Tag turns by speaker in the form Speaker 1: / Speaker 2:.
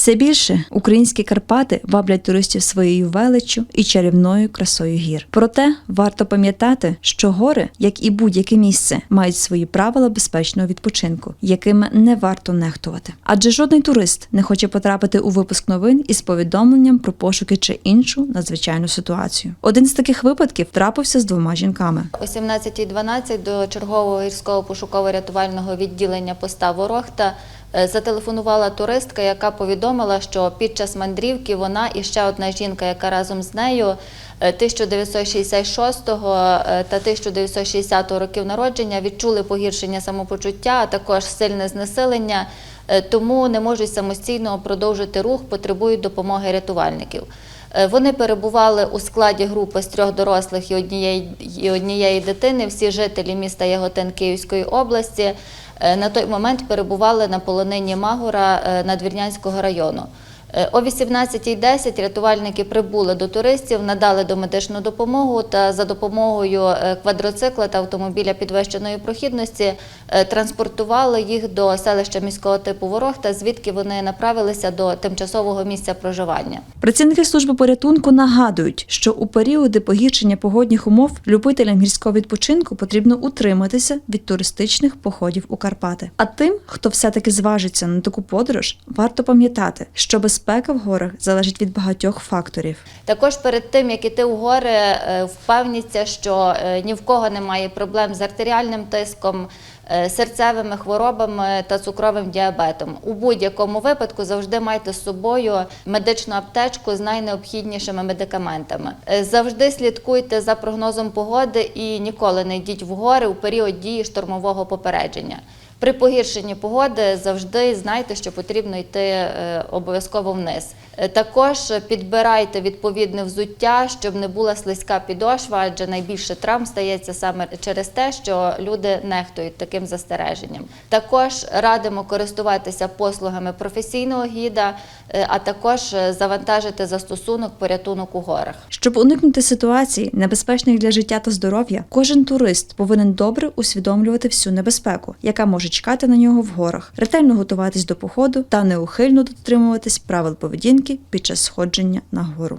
Speaker 1: Все більше українські Карпати ваблять туристів своєю величчю і чарівною красою гір. Проте варто пам'ятати, що гори, як і будь-яке місце, мають свої правила безпечного відпочинку, якими не варто нехтувати. Адже жодний турист не хоче потрапити у випуск новин із повідомленням про пошуки чи іншу надзвичайну ситуацію. Один з таких випадків трапився з двома жінками.
Speaker 2: О 17.12 до чергового гірського пошуково-рятувального відділення поста Ворохта зателефонувала туристка, яка повідомила, що під час мандрівки вона і ще одна жінка, яка разом з нею е, 1966 е, та 1960 років народження відчули погіршення самопочуття, а також сильне знесилення, е, тому не можуть самостійно продовжити рух, потребують допомоги рятувальників. Е, Вони перебували у складі групи з трьох дорослих і однієї, і однієї дитини, всі жителі міста Яготин Київської області. Е, На той момент перебували на полонині Магура е, Надвірнянського району. Е, О 18.10 рятувальники прибули до туристів, надали домедичну допомогу та за допомогою е, квадроцикла та автомобіля підвищеної прохідності е, транспортували їх до селища міського типу Ворохта, звідки вони направилися до тимчасового місця проживання.
Speaker 1: Працівники служби порятунку нагадують, що у періоди погіршення погодних умов любителям гірського відпочинку потрібно утриматися від туристичних походів у Карпати. А тим, хто все-таки зважиться на таку подорож, варто пам'ятати, що безпека в горах залежить від багатьох факторів.
Speaker 2: Також перед тим, як іти у гори, е, впевніться, що е, ні в кого немає проблем з артеріальним тиском, е, серцевими хворобами та цукровим діабетом. У будь-якому випадку завжди майте з собою медичну аптечку з найнеобхіднішими медикаментами. Завжди слідкуйте за прогнозом погоди і ніколи не йдіть в гори у період дії штормового попередження. При погіршенні погоди завжди знайте, що потрібно йти е, обов'язково вниз. Е, Також підбирайте відповідне взуття, щоб не була слизька підошва, адже найбільше травм стається саме через те, що люди нехтують таким застереженням. Також радимо користуватися послугами професійного гіда, е, а також завантажити застосунок порятунок у горах.
Speaker 1: Щоб уникнути ситуацій, небезпечних для життя та здоров'я, кожен турист повинен добре усвідомлювати всю небезпеку, яка може чекати на нього в горах, ретельно готуватись до походу та неухильно дотримуватись правил поведінки під час сходження на гору.